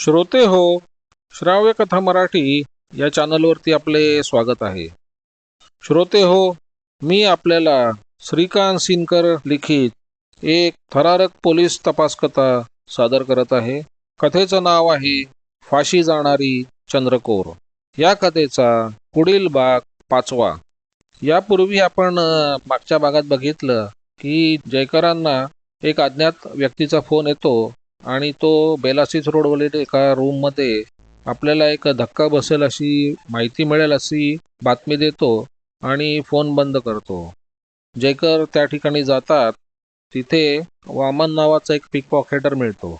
श्रोते हो श्राव्य कथा मराठी या चॅनलवरती आपले स्वागत आहे. श्रोते हो मी आपल्याला श्रीकांत सिनकर लिखित एक थरारक पोलीस तपास कथा सादर करत आहे. कथेचं नाव आहे फाशी जाणारी चंद्रकोर. या कथेचा पुढील भाग पाचवा. यापूर्वी आपण मागच्या भागात बघितलं की जयकरांना एक अज्ञात व्यक्तीचा फोन येतो. आणि तो बेलासीस रोडवरील एका रूममध्ये आपल्याला एक धक्का बसेल अशी माहिती मिळेल अशी बातमी देतो आणि फोन बंद करतो. जयकर त्या ठिकाणी जातात तिथे वामन नावाचा एक पिक पॉकेटर मिळतो.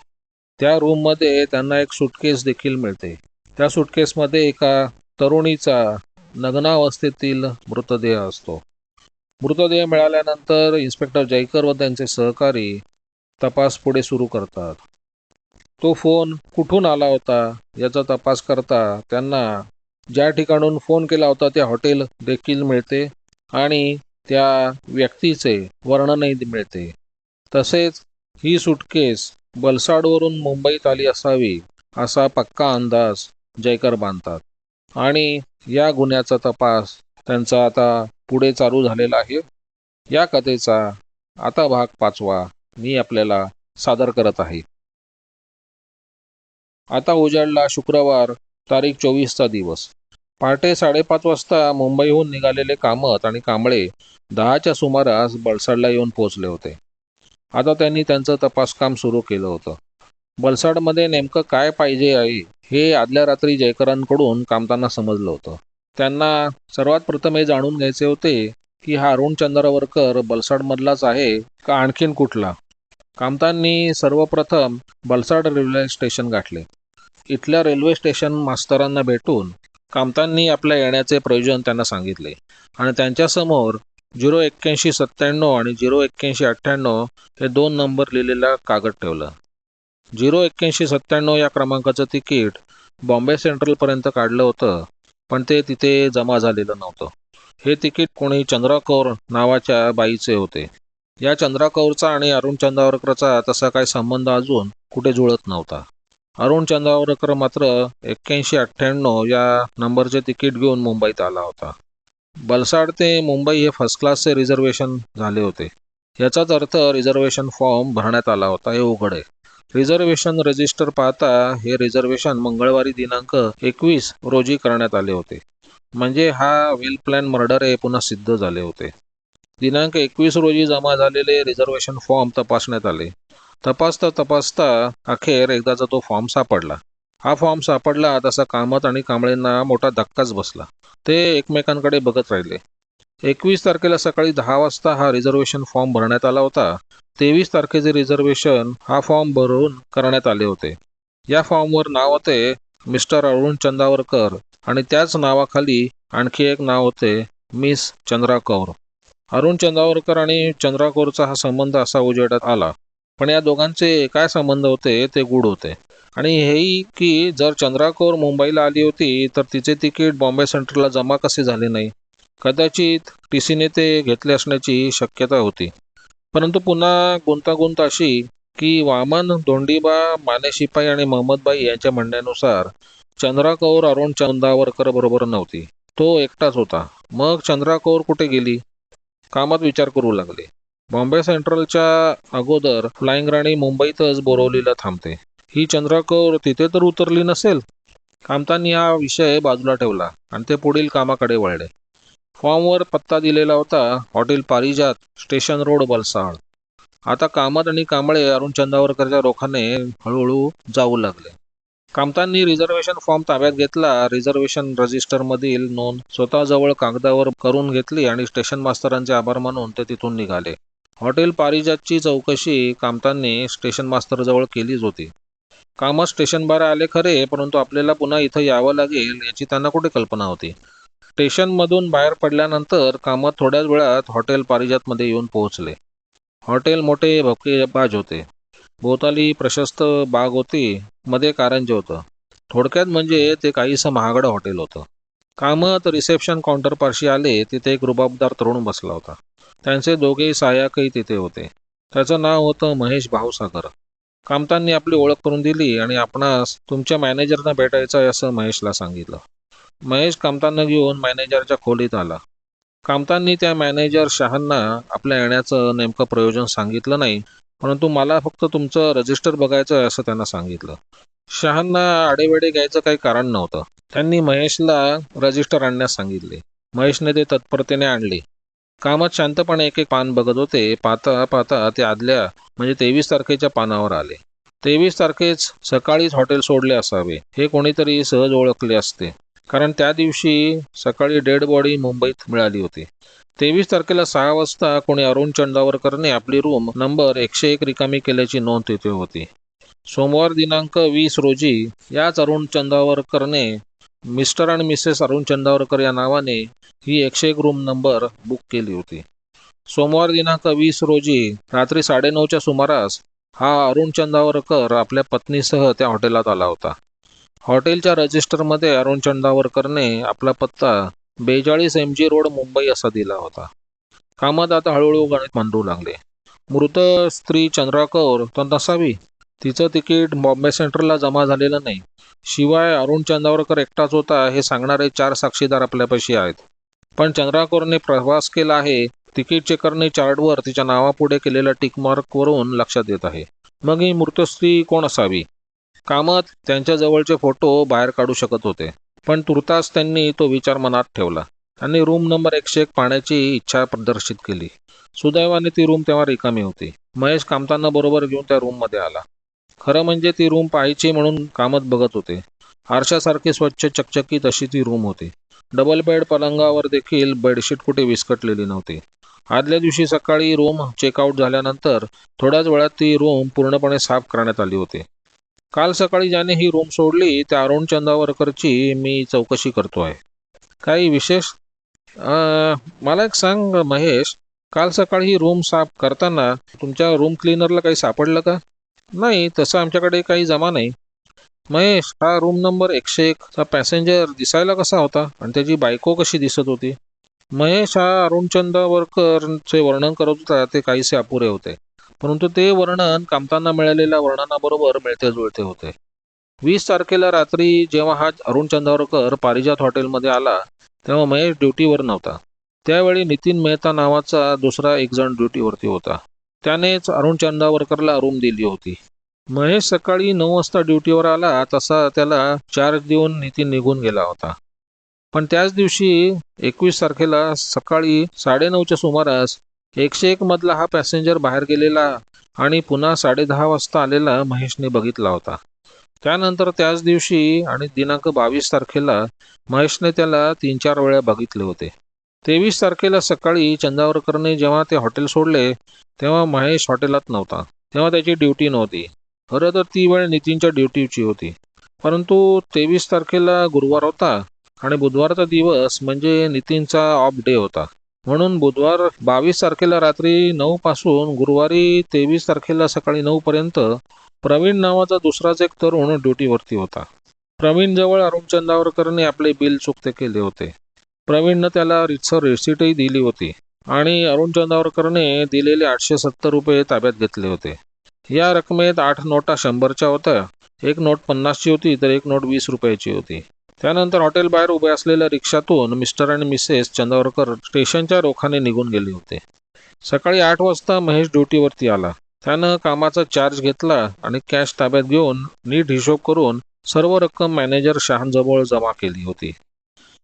त्या रूममध्ये त्यांना एक सुटकेस देखील मिळते. त्या सुटकेसमध्ये एका तरुणीचा नग्नावस्थेतील मृतदेह असतो. मृतदेह मिळाल्यानंतर इन्स्पेक्टर जयकर व त्यांचे सहकारी तपास पुढे सुरू करतात. तो फोन कुठून आला होता याचा तपास करता त्यांना ज्या ठिकाणून फोन केला होता त्या हॉटेल देखील मिळते आणि त्या व्यक्तीचे वर्णनही मिळते. तसेच ही सुटकेस बलसाडवरून मुंबईत आली असावी असा पक्का अंदाज जयकर बांधतात. आणि या गुन्ह्याचा तपास त्यांचा आता पुढे चालू झालेला आहे. या कथेचा आता भाग पाचवा मी आपल्याला सादर करत आहे. आता उजाडला शुक्रवार तारीख चोवीसचा दिवस. पहाटे साडेपाच वाजता मुंबईहून निघालेले कामत आणि कांबळे दहाच्या सुमारास बलसाडला येऊन पोहोचले होते. आता त्यांनी त्यांचं तपासकाम सुरू केलं होतं. बलसाडमध्ये नेमकं काय पाहिजे आहे हे आदल्या रात्री जयकरांकडून कामतांना समजलं होतं. त्यांना सर्वात प्रथम हे जाणून घ्यायचे होते की हा अरुण चंद्रवरकर बलसाडमधलाच आहे का आणखीन कुठला? कामतांनी सर्वप्रथम बलसाड रेल्वे स्टेशन गाठले. इथल्या रेल्वे स्टेशन मास्तरांना भेटून कामतांनी आपल्या येण्याचे प्रयोजन त्यांना सांगितले. आणि त्यांच्यासमोर झिरो एक्क्याऐंशी सत्त्याण्णव आणि झिरो एक्क्याऐंशी अठ्ठ्याण्णव हे दोन नंबर लिहिलेला कागद ठेवलं. झिरो एक्क्याऐंशी सत्त्याण्णव या क्रमांकाचं तिकीट बॉम्बे सेंट्रलपर्यंत काढलं होतं पण ते तिथे जमा झालेलं नव्हतं. हे तिकीट कोणी चंद्राकौर नावाच्या बाईचे होते. या चंद्राकौरचा आणि अरुण चंद्रावरकरचा तसा काही संबंध अजून कुठे जुळत नव्हता. अरुण चंद्रावरकर मात्र एक्क्याऐंशी अठ्ठ्याण्णव या नंबरचे तिकीट घेऊन मुंबईत आला होता. बलसाड ते मुंबई हे फर्स्ट क्लासचे रिझर्वेशन झाले होते. याचाच अर्थ रिझर्वेशन फॉर्म भरण्यात आला होता हे उघड आहे. रिझर्वेशन रजिस्टर पाहता हे रिझर्वेशन मंगळवारी दिनांक एकवीस रोजी करण्यात आले होते. म्हणजे हा वेल प्लॅन मर्डर हे पुन्हा सिद्ध झाले होते. दिनांक एकवीस रोजी जमा झालेले रिझर्वेशन फॉर्म तपासण्यात आले. तपासता तपासता अखेर एकदाचा तो फॉर्म सापडला. हा फॉर्म सापडला तसा कामत आणि कांबळेंना मोठा धक्काच बसला. ते एकमेकांकडे बघत राहिले. एकवीस तारखेला सकाळी दहा वाजता हा रिझर्वेशन फॉर्म भरण्यात आला होता. तेवीस तारखेचे रिझर्वेशन हा फॉर्म भरून करण्यात आले होते. या फॉर्मवर नाव होते मिस्टर अरुण चंदावरकर आणि त्याच नावाखाली आणखी एक नाव होते मिस चंद्रा कौर अरुण चंदावरकर आणि चंद्रा कौरचा हा संबंध असा उजेडात आला. पण या दोघांचे काय संबंध होते ते गूढ होते. आणि हेही की जर चंद्रा कौर मुंबईला आली होती तर तिचे तिकीट बॉम्बे सेंटरला जमा कसे झाले नाही? कदाचित टी सीने ते घेतले असण्याची शक्यता होती. परंतु पुन्हा गुंतागुंत अशी की वामन धोंडीबा माने शिपाई आणि महम्मदबाई यांच्या म्हणण्यानुसार चंद्रा कौर अरुण चंदावरकर बरोबर नव्हती. तो एकटाच होता. मग चंद्रा कौर कुठे गेली? कामात विचार करू लागले. बॉम्बे सेंट्रलच्या अगोदर फ्लाइंग राणी मुंबईतच बोरवलीला थांबते. ही चंद्रकौर तिथे तर उतरली नसेल. कामतांनी हा विषय बाजूला ठेवला आणि ते पुढील कामाकडे वळले. फॉर्मवर पत्ता दिलेला होता hotel Parijat station road Balsad आता कामत आणि कांबळे अरुण चंदावरकरच्या रोखाने हळूहळू जाऊ लागले. कामतांनी रिझर्वेशन फॉर्म ताब्यात घेतला रिझर्वेशन रजिस्टरमधील नोंद स्वतःजवळ कागदावर करून घेतली आणि स्टेशन मास्तरांचे आभार मानून ते तिथून निघाले. हॉटेल पारिजातची चौकशी कामतांनी स्टेशन मास्तरजवळ केलीच होती. कामत स्टेशन बार आले खरे परंतु आपल्याला पुन्हा इथं यावं लागेल याची त्यांना कुठे कल्पना होती? स्टेशनमधून बाहेर पडल्यानंतर कामत थोड्याच वेळात हॉटेल पारिजातमध्ये येऊन पोहोचले. हॉटेल मोठे भपकेबाज होते. भोवताली प्रशस्त बाग होती मध्ये कारंजे होतं. थोडक्यात म्हणजे ते काहीसं महागडं हॉटेल होतं. कामत रिसेप्शन काउंटरपाशी आले तिथे एक रुबाबदार तरुण बसला होता. त्यांचे दोघेही सायाकही तिथे होते. त्याचं नाव होतं महेश भाऊसागर. कामतांनी आपली ओळख करून दिली आणि आपणास तुमच्या मॅनेजरना भेटायचं आहे असं महेशला सांगितलं. महेश कामतांना घेऊन मॅनेजरच्या खोलीत आला. कामतांनी त्या मॅनेजर शहांना आपल्या येण्याचं नेमकं प्रयोजन सांगितलं नाही परंतु मला फक्त तुमचं रजिस्टर बघायचं आहे असं त्यांना सांगितलं. शहांना आडेवेडे घ्यायचं काही कारण नव्हतं. त्यांनी महेशला रजिस्टर आणण्यास सांगितले. महेशने ते तत्परतेने आणले. कामात शांतपणे एक एक पान बघत होते. पाहता पाहता ते आदल्या म्हणजे तेवीस तारखेच्या पानावर आले. तेवीस तारखेच सकाळीच हॉटेल सोडले असावे. हे कोणीतरी सहज ओळखले असते. कारण त्या दिवशी सकाळी डेड बॉडी मुंबईत मिळाली होती. तेवीस तारखेला सहा वाजता कोणी अरुण चंदावरकरने आपली रूम नंबर एकशे एक रिकामी केल्याची नोंद तिथे होती. सोमवार दिनांक वीस रोजी याच अरुण चंदावरकरने मिस्टर आणि मिसेस अरुण चंदावरकर या नावाने ही एकशे एक रूम नंबर बुक केली होती. सोमवार दिनांक वीस रोजी रात्री साडेनऊच्या सुमारास हा अरुण चंदावरकर आपल्या पत्नीसह त्या हॉटेलात आला होता. हॉटेलच्या रजिस्टरमध्ये अरुण चंदावरकरने आपला पत्ता बेचाळीस एम जी रोड मुंबई असा दिला होता. कामात आता हळूहळू गणित मांडू लागले. मृत स्त्री चंद्रा कौर तर नसावी. तिचं तिकीट बॉम्बे सेंट्रलला जमा झालेलं नाही. शिवाय अरुण चंद्रावरकर एकटाच होता हे सांगणारे चार साक्षीदार आपल्यापाशी आहेत. पण चंद्राकरने प्रवास केला आहे तिकीट चेकरने चार्टवर तिच्या नावापुढे केलेल्या टिकमार्कवरून लक्षात येत आहे. मग ही मृतस्त्री कोण असावी? कामत त्यांच्या जवळचे फोटो बाहेर काढू शकत होते पण तुर्तास त्यांनी तो विचार मनात ठेवला त्यांनी रूम नंबर एकशे एक पाहण्याची इच्छा प्रदर्शित केली. सुदैवाने ती रूम तेव्हा रिकामी होती. महेश कामतांना बरोबर घेऊन त्या रूममध्ये आला. खरं म्हणजे ती रूम पाहायची म्हणून कामत बघत होते. आरशासारखी स्वच्छ चकचकीत अशी ती रूम होती. डबल बेड पलंगावर देखील बेडशीट कुठे विस्कटलेली नव्हती. आदल्या दिवशी सकाळी रूम चेकआउट झाल्यानंतर थोड्याच वेळात ती रूम पूर्णपणे साफ करण्यात आली होती. काल सकाळी ज्याने ही रूम सोडली त्या अरुण चंदावरकरची मी चौकशी करतो आहे काही विशेष? मला एक सांग महेश काल सकाळी ही रूम साफ करताना तुमच्या रूम क्लिनरला काही सापडलं का? नाही तसं आमच्याकडे काही जमा नाही. महेश हा रूम नंबर एकशे एकचा पॅसेंजर दिसायला कसा होता आणि त्याची बायको कशी दिसत होती? महेश हा अरुणचंदावरकरचे वर्णन करत होता ते काहीसे अपुरे होते. परंतु ते वर्णन कामतांना मिळालेल्या वर्णनाबरोबर मिळते जुळते होते. वीस तारखेला रात्री जेव्हा हा अरुण चंदावरकर पारिजात हॉटेलमध्ये आला तेव्हा महेश ड्युटीवर नव्हता. त्यावेळी नितीन मेहता नावाचा दुसरा एक जण ड्युटीवरती होता. त्यानेच अरुण चंदावरकरला रूम दिली होती. महेश सकाळी नऊ वाजता ड्युटीवर आला तसा त्याला चार्ज देऊन नितीन निघून गेला होता. पण त्याच दिवशी एकवीस तारखेला सकाळी साडेनऊच्या सुमारास एकशे एक मधला हा पॅसेंजर बाहेर गेलेला आणि पुन्हा साडेदहा वाजता आलेला महेशने बघितला होता. त्यानंतर त्याच दिवशी आणि दिनांक बावीस तारखेला महेशने त्याला तीन चार वेळा बघितले होते. तेवीस तारखेला सकाळी चंदावरकरने जेव्हा ते हॉटेल सोडले तेव्हा महेश हॉटेलात नव्हता. तेव्हा त्याची ड्युटी नव्हती. खरं तर ती वेळ नितीनच्या ड्युटीची होती. परंतु तेवीस तारखेला गुरुवार होता आणि बुधवारचा दिवस म्हणजे नितीनचा ऑफ डे होता. म्हणून बुधवार बावीस तारखेला रात्री नऊ पासून गुरुवारी तेवीस तारखेला सकाळी नऊ पर्यंत प्रवीण नावाचा दुसराच एक तरुण ड्युटीवरती होता. प्रवीण जवळ अरुण चंदावरकरने आपले बिल चुकते केले होते. प्रवीणनं त्याला रितसर रिसिटही दिली होती. आणि अरुण चंदावरकरने दिलेले आठशे सत्तर रुपये ताब्यात घेतले होते. या रकमेत आठ नोटा शंभरच्या होत्या. एक नोट पन्नासची होती तर एक नोट वीस रुपयाची होती. त्यानंतर हॉटेल बाहेर उभे असलेल्या रिक्षातून मिस्टर आणि मिसेस चंदावरकर स्टेशनच्या रोखाने निघून गेले होते. सकाळी आठ वाजता महेश ड्युटीवरती आला. त्यानं कामाचा चार्ज घेतला आणि कॅश ताब्यात घेऊन नीट हिशोब करून सर्व रक्कम मॅनेजर शहांजवळ जमा केली होती.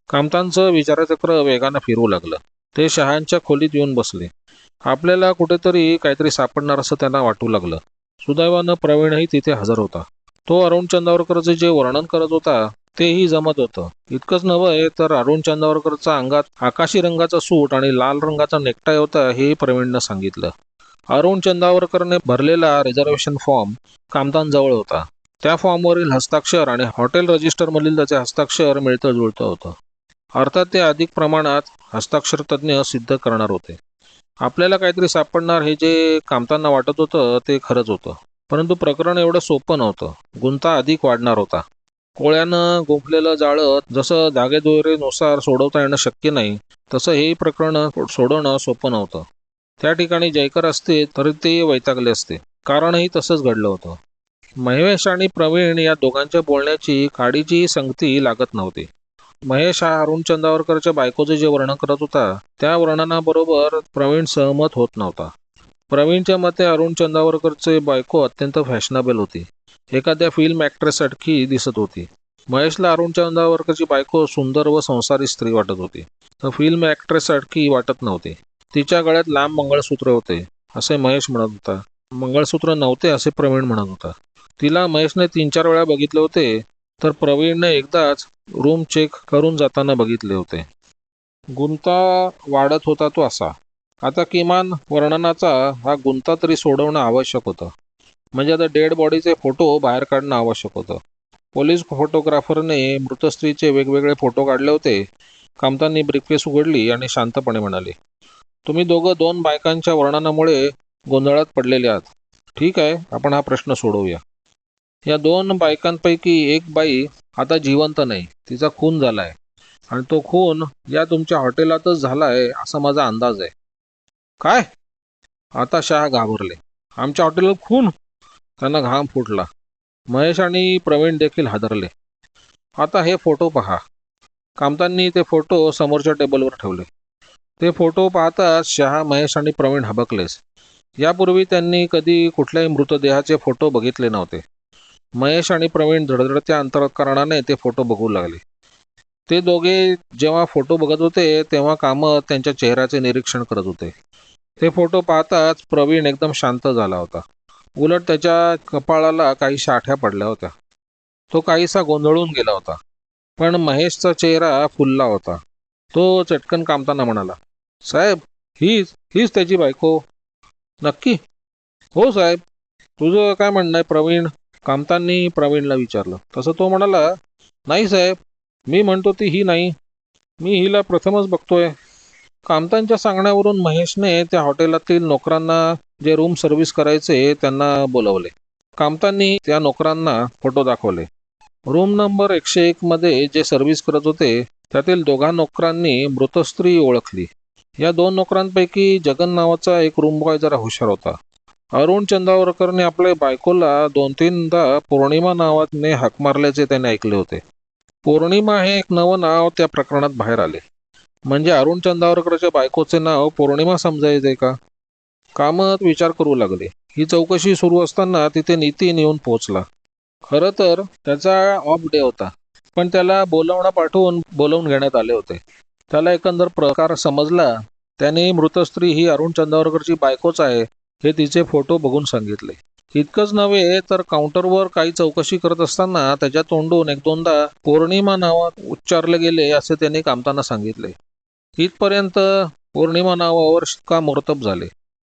कामतांचं विचारचक्र वेगानं फिरू लागलं. ते शहांच्या खोलीत येऊन बसले. आपल्याला कुठेतरी काहीतरी सापडणार असं त्यांना वाटू लागलं. सुदैवानं प्रवीणही तिथे हजर होता. तो अरुण चंदावरकरचं जे वर्णन करत होता तेही जमत होतं. इतकंच नव्हे तर अरुण चंदावरकरचा अंगात आकाशी रंगाचा सूट आणि लाल रंगाचा नेकटाय होता हेही प्रवीणनं सांगितलं. अरुण चंदावरकरने भरलेला रिझर्वेशन फॉर्म कामतांजवळ होता. त्या फॉर्मवरील हस्ताक्षर आणि हॉटेल रजिस्टरमधील त्याचे हस्ताक्षर मिळतं जुळतं होतं. अर्थात ते अधिक प्रमाणात हस्ताक्षर तज्ज्ञ सिद्ध करणार होते. आपल्याला काहीतरी सापडणार हे जे कामतांना वाटत होतं ते खरंच होतं. परंतु प्रकरण एवढं सोपं नव्हतं. गुंता अधिक वाढणार होता. कोळ्यानं गोफलेलं जाळं जसं धागेदोरेनुसार सोडवता येणं शक्य नाही तसं हे प्रकरण सोडवणं सोपं नव्हतं. त्या ठिकाणी जयकर असते तरी ते वैतागले असते. कारणही तसंच घडलं होतं. महेश आणि प्रवीण या दोघांच्या बोलण्याची काडीची संगती लागत नव्हती. महेश हा अरुण चंदावरकरच्या बायकोचे जे वर्णन करत होता त्या वर्णनाबरोबर प्रवीण सहमत होत नव्हता. प्रवीणच्या मते अरुण चंदावरकरचे बायको अत्यंत फॅशनेबल होती. एखाद्या फिल्म ॲक्ट्रेससारखी दिसत होती. महेशला अरुण चंदावरकरची बायको सुंदर व संसारी स्त्री वाटत होती. तर फिल्म ॲक्ट्रेससारखी वाटत नव्हती. तिच्या गळ्यात लांब मंगळसूत्र होते असे महेश म्हणत होता. मंगळसूत्र नव्हते असे प्रवीण म्हणत होता. तिला महेशने तीन चार वेळा बघितले होते तर प्रवीणने एकदाच रूम चेक करून जाताना बघितले होते. गुंता वाढत होता तो असा. आता किमान वर्णनाचा हा गुंता तरी सोडवणं आवश्यक होतं. म्हणजे आता डेड बॉडीचे फोटो बाहेर काढणं आवश्यक होतं. पोलीस फोटोग्राफरने मृत स्त्रीचे वेगवेगळे फोटो काढले होते. कामतांनी ब्रिफकेस उघडली आणि शांतपणे म्हणाले तुम्ही दोघं दोन बायकांच्या वर्णनामुळे गोंधळात पडलेले आहात. ठीक आहे आपण हा प्रश्न सोडवूया. या दोन बायकांपैकी एक बाई आता जिवंत नाही. तिचा खून झाला आहे आणि तो खून या तुमच्या हॉटेलातच झाला आहे असा माझा अंदाज आहे. काय? आता शहा घाबरले. आमच्या हॉटेलात खून? त्यांना घाम फुटला. महेश आणि प्रवीण देखील हादरले. आता हे फोटो पहा. कामतांनी ते फोटो समोरच्या टेबलवर ठेवले. ते फोटो पाहताच शहा महेश आणि प्रवीण हबकलेस. यापूर्वी त्यांनी कधी कुठल्याही मृतदेहाचे फोटो बघितले नव्हते. महेश आणि प्रवीण धडधडत्या अंतरकरणाने ते फोटो बघू लागले. ते दोघे जेव्हा फोटो बघत होते तेव्हा कामत त्यांच्या चेहऱ्याचे निरीक्षण करत होते. ते फोटो पाहताच प्रवीण एकदम शांत झाला होता. उलट त्याच्या कपाळाला काही शाठ्या पडल्या होत्या. तो काहीसा गोंधळून गेला होता. पण महेशचा चेहरा फुलला होता. तो चटकन कामताना म्हणाला साहेब हीच हीच त्याची बायको. नक्की. हो साहेब तुझं काय म्हणणं आहे प्रवीण? कामतांनी प्रवीणला विचारलं. तसं तो म्हणाला नाही साहेब मी म्हणतो ती ही नाही. मी हिला प्रथमच बघतोय. कामतांच्या सांगण्यावरून महेशने त्या हॉटेलातील नोकरांना जे रूम सर्व्हिस करायचे त्यांना बोलवले. कामतांनी त्या नोकरांना फोटो दाखवले. रूम नंबर एकशे एक मध्ये जे सर्व्हिस करत होते त्यातील दोघा नोकरांनी मृतस्त्री ओळखली. या दोन नोकरांपैकी जगन नावाचा एक रूम बॉय जरा हुशार होता. अरुण चंदावरकरने आपल्या बायकोला दोन तीनदा पौर्णिमा नावाने हाक मारल्याचे त्याने ऐकले होते. पौर्णिमा हे एक नवं नाव त्या प्रकरणात बाहेर आले. म्हणजे अरुण चंदावरकरच्या बायकोचे नाव पौर्णिमा समजायचे का? कामत विचार करू लागले. ही चौकशी सुरू असताना तिथे नितीन येऊन पोहोचला. खरं तर त्याचा ऑफ डे होता पण त्याला बोलवणं पाठवून बोलवून घेण्यात आले होते. त्याला एकंदर प्रकार समजला. त्याने मृत स्त्री ही अरुण चंदावरकरची बायकोच आहे. हे तिचे फोटो बघून सांगितले. इतकंच नव्हे तर काउंटरवर काही चौकशी करत असताना त्याच्या तोंडून एक दोनदा पौर्णिमा नावात उच्चारले गेले असे त्याने कामताना सांगितले. इथपर्यंत पौर्णिमा नावावर शिक्कामोर्तब झाले.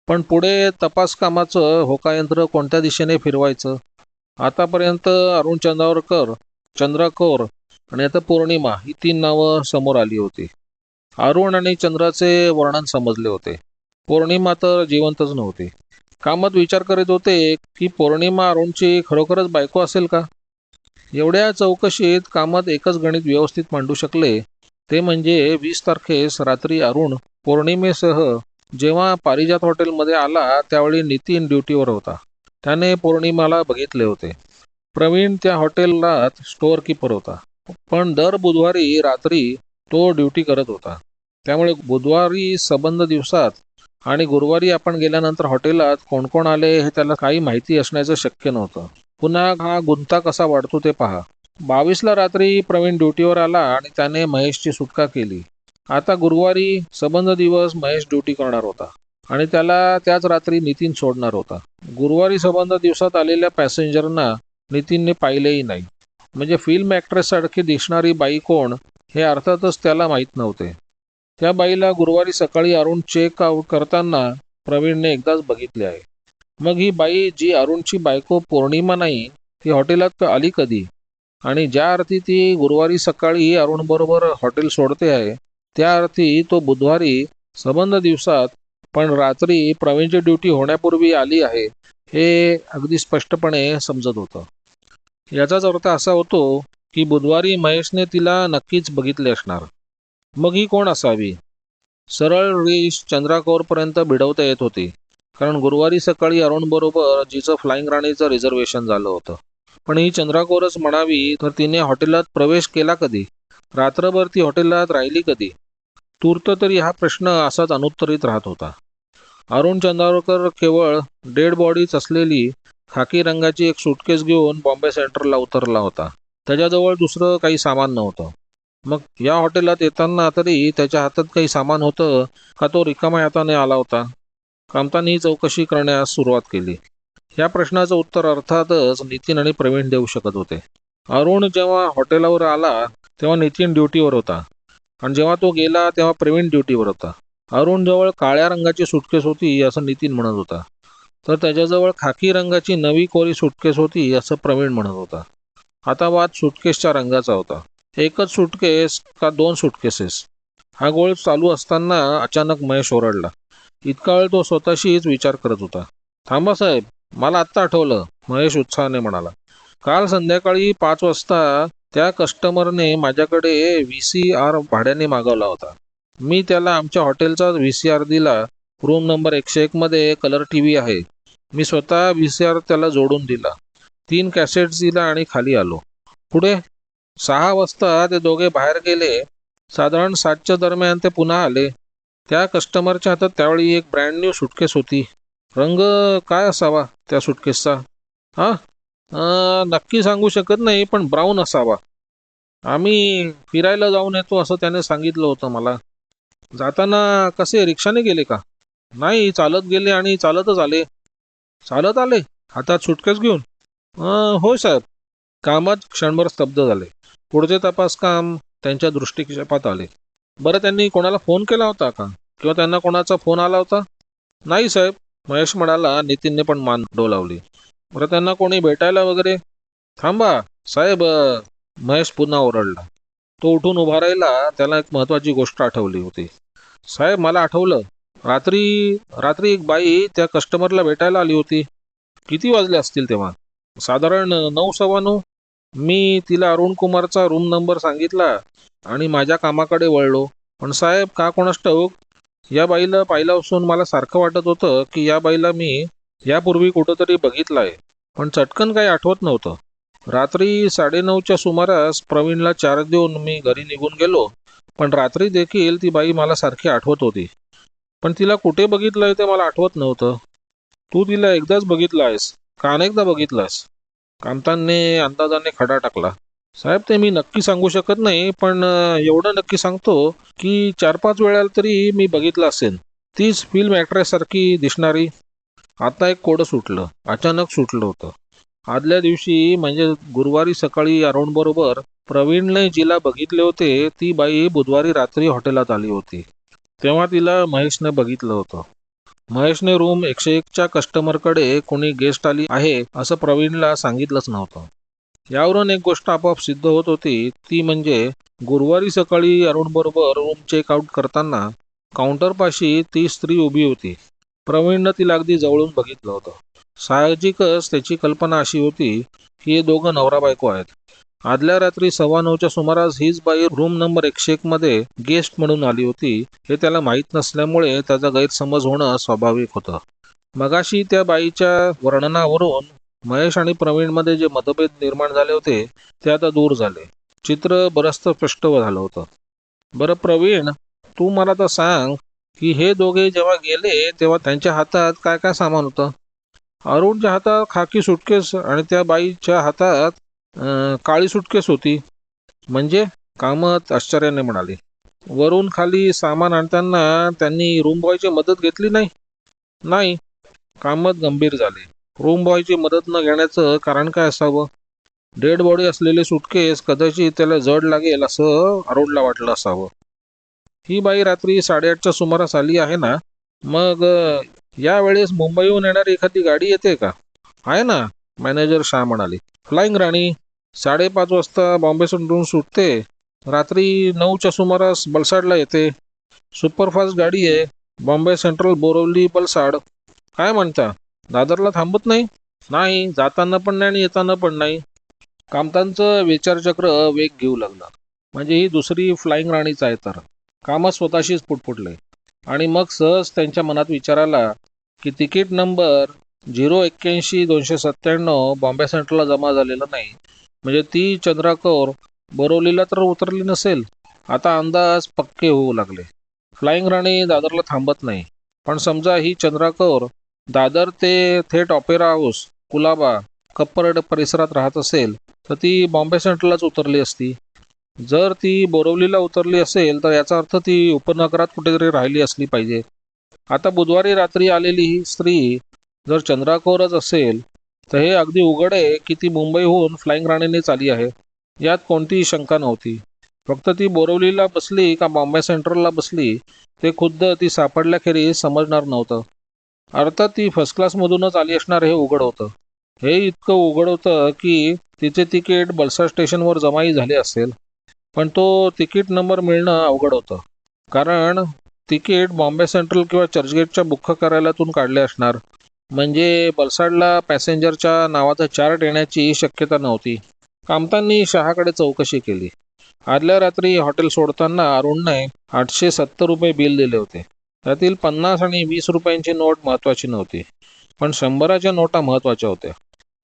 पण पुढे तपास कामाचं होकायंत्र कोणत्या दिशेने फिरवायचं? आतापर्यंत अरुण चंद्रावरकर चंद्राकोर आणि आता पौर्णिमा ही तीन नावं समोर आली होती. अरुण आणि चंद्राचे वर्णन समजले होते. पौर्णिमा तर जिवंतच नव्हती. कामत विचार करीत होते की पौर्णिमा अरुणची खरोखरच बायको असेल का? एवढ्या चौकशीत कामत एकच गणित व्यवस्थित मांडू शकले ते म्हणजे वीस तारखेस रात्री अरुण पौर्णिमेसह जेव्हा पारिजात हॉटेलमध्ये आला त्यावेळी नितीन ड्युटीवर होता. त्याने पौर्णिमाला बघितले होते. प्रवीण त्या हॉटेलला स्टोअर किपर होता. पण दर बुधवारी रात्री तो ड्युटी करत होता. त्यामुळे बुधवारी सबंध दिवसात आणि गुरुवारी आपण गेल्यानंतर हॉटेलात कोण कोण आले हे त्याला काही माहिती असण्याचं शक्य नव्हतं. पुन्हा हा गुंता कसा वाढतो ते पहा. बावीसला रात्री प्रवीण ड्युटीवर आला आणि त्याने महेशची सुटका केली. आता गुरुवारी संबंध दिवस महेश ड्युटी करणार होता आणि त्याला त्याच रात्री नितीन सोडणार होता. गुरुवारी संबंध दिवसात आलेल्या पॅसेंजरना नितीनने पाहिलेही नाही. म्हणजे फिल्म ॲक्ट्रेससारखी दिसणारी बाई कोण हे अर्थातच त्याला माहीत नव्हते. त्या बाईला गुरुवारी सकाळी अरुण चेक आउट करताना प्रवीणने एकदाच बघितले आहे. मग ही बाई जी अरुणची बायको पौर्णिमा नाही ती हॉटेलात आली कधी? आणि ज्या अर्थी ती गुरुवारी सकाळी अरुणबरोबर हॉटेल सोडते आहे त्या अर्थी तो बुधवारी संबंध दिवसात पण रात्री प्रवीणची ड्युटी होण्यापूर्वी आली आहे हे अगदी स्पष्टपणे समजत होतं. याचाच अर्थ असा होतो की बुधवारी महेशने तिला नक्कीच बघितले असणार. मग ही कोण असावी? सरळ रीश चंद्राकोरपर्यंत भिडवता येत होती. कारण गुरुवारी सकाळी अरुणबरोबर जिचं फ्लाईंग राणीचं रिझर्वेशन झालं होतं. पण ही चंद्राकोरच म्हणावी तर तिने हॉटेलात प्रवेश केला कधी? रात्रभर ती हॉटेलात राहिली कधी? तूर्त तरी हा प्रश्न असाच अनुत्तरित राहत होता. अरुण चंद्रावरकर केवळ डेड बॉडीच असलेली खाकी रंगाची एक सुटकेस घेऊन बॉम्बे सेंटरला उतरला होता. त्याच्याजवळ दुसरं काही सामान नव्हतं. मग या हॉटेलात येताना तरी त्याच्या हातात काही सामान होतं का तो रिकाम्या हाताने आला होता? कामताने ही चौकशी करण्यास सुरुवात केली. या प्रश्नाचं उत्तर अर्थातच नितीन आणि प्रवीण देऊ शकत होते. अरुण जेव्हा हॉटेलावर आला तेव्हा नितीन ड्युटीवर होता. आणि जेव्हा तो गेला तेव्हा प्रवीण ड्युटीवर होता. अरुण जवळ काळ्या रंगाची सुटकेस होती असं नितीन म्हणत होता. तर त्याच्याजवळ खाकी रंगाची नवी कोरी सुटकेस होती असं प्रवीण म्हणत होता. आता वाद सुटकेसच्या रंगाचा होता. एकच सुटकेस का दोन सुटकेसेस? हा गोळ चालू असताना अचानक महेश ओरडला. इतका वेळ तो स्वतःशीच विचार करत होता. थांबा साहेब मला आत्ता आठवलं महेश उत्साहाने म्हणाला. काल संध्याकाळी पाच वाजता त्या कस्टमरने माझ्याकडे व्ही सी आर भाड्याने मागवला होता. मी त्याला आमच्या हॉटेलचा व्ही सी आर दिला. रूम नंबर एकशे एकमध्ये कलर टी व्ही आहे. मी स्वतः व्ही सी आर त्याला जोडून दिला. तीन कॅसेट्स दिला आणि खाली आलो. पुढे सहा वाजता ते दोघे बाहेर गेले. साधारण सातच्या दरम्यान ते पुन्हा आले. त्या कस्टमरच्या हातात त्यावेळी एक ब्रँड न्यू सुटकेस होती. रंग काय असावा त्या सुटकेसचा हां? नक्की सांगू शकत नाही पण ब्राऊन असावा. आम्ही फिरायला जाऊन येतो असं त्याने सांगितलं होतं मला. जाताना कसे रिक्षाने गेले का? नाही चालत गेले आणि चालतच आले. चालत आले हातात सुटकेस घेऊन. हो होय साहेब. कामात क्षणभर स्तब्ध झाले. पुढचे तपास काम त्यांच्या दृष्टिक्षेपात आले. बरं त्यांनी कोणाला फोन केला होता का? किंवा त्यांना कोणाचा फोन आला होता? नाही साहेब. महेश म्हणाला नितीनने पण मान डोलावली. बरं त्यांना कोणी भेटायला वगैरे? थांबा साहेब महेश पुन्हा ओरडला. तो उठून उभा राहिला त्याला एक महत्त्वाची गोष्ट आठवली होती. साहेब मला आठवलं. रात्री रात्री एक बाई त्या कस्टमरला भेटायला आली होती. किती वाजले असतील तेव्हा? साधारण नऊ सव्वा नऊ? मी तिला अरुण कुमारचा रूम नंबर सांगितला आणि माझ्या कामाकडे वळलो. पण साहेब का कोणास ठाऊक? या बाईला पाहिलं असून मला सारखं वाटत होतं की या बाईला मी यापूर्वी कुठंतरी बघितलं आहे पण चटकन काही आठवत नव्हतं. रात्री साडेनऊच्या सुमारास प्रवीणला चार देऊन मी घरी निघून गेलो. पण रात्री देखील ती बाई मला सारखी आठवत होती. पण तिला कुठे बघितलंय ते मला आठवत नव्हतं. तू तिला एकदाच बघितलं आहेस का अनेकदा बघितलास? कांतांनी अंदाजाने खडा टाकला. साहेब ते मी नक्की सांगू शकत नाही पण एवढं नक्की सांगतो की चार पाच वेळा तरी मी बघितलं असेल. तीच फिल्म ॲक्ट्रेस सारखी दिसणारी. आता एक कोडं सुटलं अचानक सुटलं होतं. आदल्या दिवशी म्हणजे गुरुवारी सकाळी अरुणबरोबर प्रवीणने जिला बघितले होते ती बाई बुधवारी रात्री हॉटेलात आली होती. तेव्हा तिला महेशने बघितलं होतं. महेशने रूम एकशे एकच्या कस्टमरकडे कोणी गेस्ट आली आहे असं प्रवीणला सांगितलंच नव्हतं. यावरून एक गोष्ट आपोआप सिद्ध होत होती. ती म्हणजे गुरुवारी सकाळी अरुणबरोबर रूम चेकआउट करताना काउंटरपाशी ती स्त्री उभी होती. प्रवीणनं तिला अगदी जवळून बघितलं होतं. साहजिकच त्याची कल्पना अशी होती की हे दोघं नवरा बायको आहेत. आदल्या रात्री सव्वा नऊच्या सुमारास हीच बाई रूम नंबर एकशे एक मध्ये गेस्ट म्हणून आली होती. हे त्याला माहीत नसल्यामुळे त्याचा गैरसमज होणं स्वाभाविक होतं. मगाशी त्या बाईच्या वर्णनावरून महेश आणि प्रवीणमध्ये जे मतभेद निर्माण झाले होते ते आता दूर झाले. चित्र बरंचसं स्पष्ट झालं होतं. बरं प्रवीण तू मला तर सांग की हे दोघे जेव्हा गेले तेव्हा त्यांच्या हातात काय काय सामान होतं? अरुणच्या हातात खाकी सुटकेस आणि त्या बाईच्या हातात काळी सुटकेस होती. म्हणजे कामत आश्चर्याने म्हणाली वरून खाली सामान आणताना त्यांनी रूम बॉयची मदत घेतली नाही? नाही. कामत गंभीर झाले. रूम बॉयची मदत न घेण्याचं कारण काय असावं? डेड बॉडी असलेले सुटकेस कदाचित त्याला जड लागेल असं अरुणला वाटलं असावं. ही बाई रात्री साडेआठच्या सुमारास आली आहे ना? मग यावेळेस मुंबईहून येणारी एखादी गाडी येते का? आहे ना मॅनेजर शाह म्हणाली. फ्लाईंग राणी साडेपाच वाजता बॉम्बे सेंट्रून सुटते. रात्री नऊच्या सुमारास बलसाडला येते. सुपरफास्ट गाडी आहे. Bombay central Borivali Balsad. काय म्हणता? दादरला थांबत नाही? नाही जाताना पण नाही आणि येताना पण नाही. कामतांचं विचारचक्र वेग घेऊ लागला. म्हणजे ही दुसरी फ्लाईंग राणीच आहे तर. कामच स्वतःशीच पुटपुटले. आणि मग सहज त्यांच्या मनात विचार आला की तिकीट नंबर झिरो एक्क्याऐंशी दोनशे सत्त्याण्णव बॉम्बे सेंट्रलला जमा झालेला नाही. म्हणजे ती चंद्रा कौर बोरवलीला तर उतरली नसेल. आता अंदाज पक्के होऊ लागले. फ्लाईंग राणी दादरला थांबत नाही. पण समजा ही चंद्राकर दादर ते थेट ऑपेरा हाऊस कुलाबा कप्परड परिसरात राहत असेल तर ती बॉम्बे सेंट्रललाच उतरली असती. जर ती बोरवलीला उतरली असेल तर याचा अर्थ ती उपनगरात कुठेतरी राहिली असली पाहिजे. आता बुधवारी रात्री आलेली ही स्त्री जर चंद्राकोरच असेल तर हे अगदी उघड आहे की ती मुंबईहून फ्लाईंग राणीनेच आली आहे. यात कोणतीही शंका नव्हती. फक्त ती बोरवलीला बसली का बॉम्बे सेंट्रलला बसली ते खुद्द ती सापडल्याखेरीज समजणार नव्हतं. अर्थात ती फर्स्ट क्लासमधूनच आली असणार हे उघड होतं. हे इतकं उघड होतं की तिचे तिकीट बलसा स्टेशनवर जमाही झाले असेल. पण तो तिकीट नंबर मिळणं अवघड होतं. कारण तिकीट बॉम्बे सेंट्रल किंवा चर्चगेटच्या मुख्य कार्यालयातून काढले असणार. म्हणजे बलसाडला पॅसेंजरच्या नावाचा चार्ट येण्याची शक्यता नव्हती. कामतांनी शहाकडे चौकशी केली. आदल्या रात्री हॉटेल सोडताना अरुणने आठशे सत्तर रुपये बिल दिले होते. त्यातील पन्नास आणि वीस रुपयांची नोट महत्त्वाची नव्हती पण शंभराच्या नोटा महत्त्वाच्या होत्या.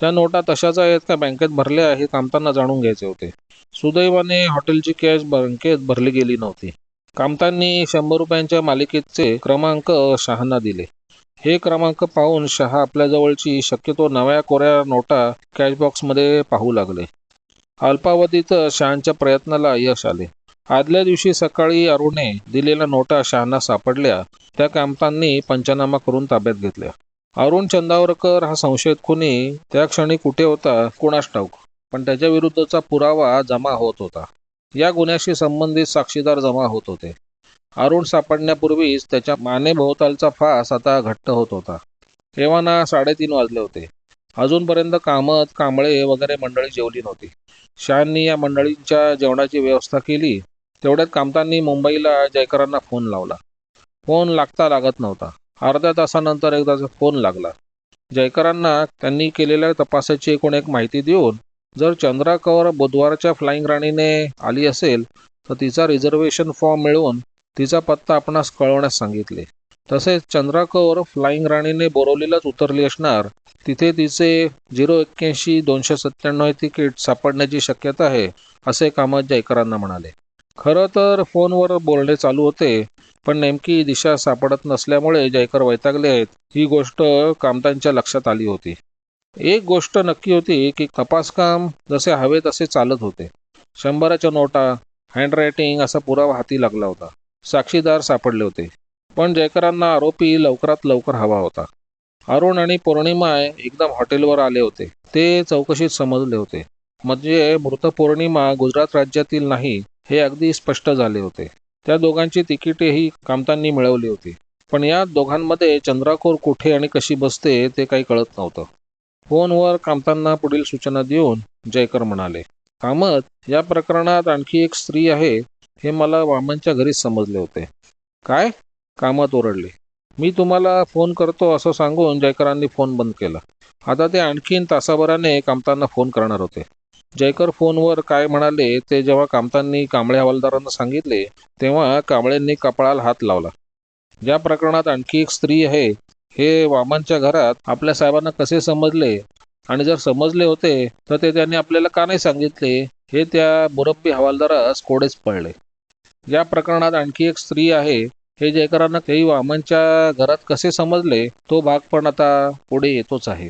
त्या नोटा तशाच आहेत का बँकेत भरल्या हे कामतांना जाणून घ्यायचे होते. सुदैवाने हॉटेलची कॅश बँकेत भरली गेली नव्हती. कामतांनी शंभर रुपयांच्या मालिकेचे क्रमांक शहांना दिले. हे क्रमांक पाहून शहा आपल्याजवळची शक्यतो नव्या कोऱ्या नोटा कॅशबॉक्समध्ये पाहू लागले. अल्पावधीत शहांच्या प्रयत्नाला यश आले. आदल्या दिवशी सकाळी अरुणे दिलेल्या नोटा शहांना सापडल्या. त्या कामतांनी पंचनामा करून ताब्यात घेतल्या. अरुण चंदावरकर हा संशयित खुनी. त्या क्षणी कुठे होता? कुणास ठाऊक. पण त्याच्या विरुद्धचा पुरावा जमा होत होता. या गुन्ह्याशी संबंधित साक्षीदार जमा होत होते. अरुण सापडण्यापूर्वीच त्याच्या मानेभोवतालचा फास आता घट्ट होत होता. एव्हाना साडेतीन वाजले होते. अजूनपर्यंत कामत कांबळे वगैरे मंडळी जेवली नव्हती. शहांनी या मंडळींच्या जेवणाची व्यवस्था केली. तेवढ्यात कामतांनी मुंबईला जयकरांना फोन लावला. फोन लागता लागत नव्हता. अर्ध्या तासानंतर एकदाचा फोन लागला. जयकरांना त्यांनी केलेल्या तपासाची एकूण एक माहिती देऊन जर चंद्रा कौर बुधवारच्या फ्लाईंग राणीने आली असेल तर तिचा रिझर्वेशन फॉर्म मिळवून तिचा पत्ता आपणास कळवण्यास सांगितले. तसेच चंद्राकवर फ्लाईंग राणीने बोरवलीलाच उतरली असणार तिथे तिचे झिरो एक्क्याऐंशी दोनशे सत्त्याण्णव तिकीट सापडण्याची शक्यता आहे असे कामत जयकरांना म्हणाले. खरं तर फोनवर बोलणे चालू होते पण नेमकी दिशा सापडत नसल्यामुळे जयकर वैतागले आहेत ही गोष्ट कामतांच्या लक्षात आली होती. एक गोष्ट नक्की होती की तपासकाम जसे हवे तसे चालत होते. शंभराच्या नोटा हँडरायटिंग असा पुरावा हाती लागला होता. साक्षीदार सापडले होते. पण जयकरांना आरोपी लवकरात लवकर हवा होता. अरुण आणि पौर्णिमा एकदम हॉटेलवर आले होते. ते चौकशीत समजले होते. म्हणजे मृत पौर्णिमा गुजरात राज्यातील नाही हे अगदी स्पष्ट झाले होते. त्या दोघांची तिकीटेही कामतांनी मिळवली होती. पण या दोघांमध्ये चंद्राकोर कुठे आणि कशी बसते ते काही कळत नव्हतं. फोनवर कामतांना पुढील सूचना देऊन जयकर म्हणाले कामत या प्रकरणात आणखी एक स्त्री आहे हे मला वामनच्या घरीच समजले होते. काय? कामात ओरडले. मी तुम्हाला फोन करतो असं सांगून जयकरांनी फोन बंद केला. आता ते आणखीन तासाभराने कामतांना फोन करणार होते. जयकर फोनवर काय म्हणाले ते जेव्हा कामतांनी कांबळे हवालदारांना सांगितले तेव्हा कांबळेंनी कपाळाला हात लावला. ज्या प्रकरणात आणखी एक स्त्री आहे हे वामनच्या घरात आपल्या साहेबांना कसे समजले? आणि जर समजले होते तर ते त्यांनी आपल्याला का नाही सांगितले? हे त्या मुरब्बी हवालदारास कोडेच पडले. या प्रकरणात आणखी एक स्त्री आहे. हे जयकरांना तेही वामनच्या घरात कसे समजले? तो भाग पण आता पुढे येतोच आहे.